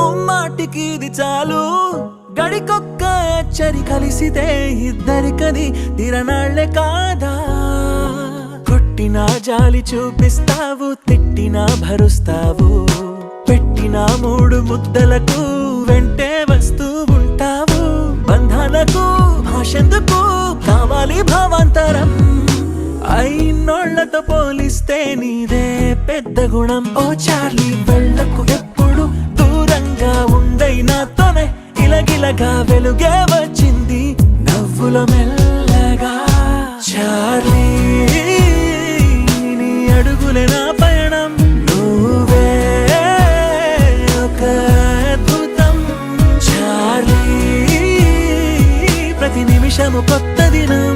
ముమ్మాటికి ఇది చాలు. గడికొక్క అచ్చరి కలిసితే ఇద్దరికది తిరనాళ్ళే కాదా? కొట్టినా జాలి చూపిస్తావు తిట్టినా భరుస్తావు. పెట్టిన మూడు ముద్దలకు వెంటే వస్తూ ఉంటావు. బంధాలకు భాషెందుకు కావాలి భావాంతరం? అయినోళ్ళతో పోలిస్తే నీదే పెద్ద గుణం. ఓ చార్లీ వెళ్ళ నాతోనే ఇలగిలగా వెలుగే వచ్చింది. నవ్వుల మెల్లగా. చార్లీ నీ అడుగులే నా పయనం. నువ్వే ఒక ప్రతి నిమిషము కొత్త దినం.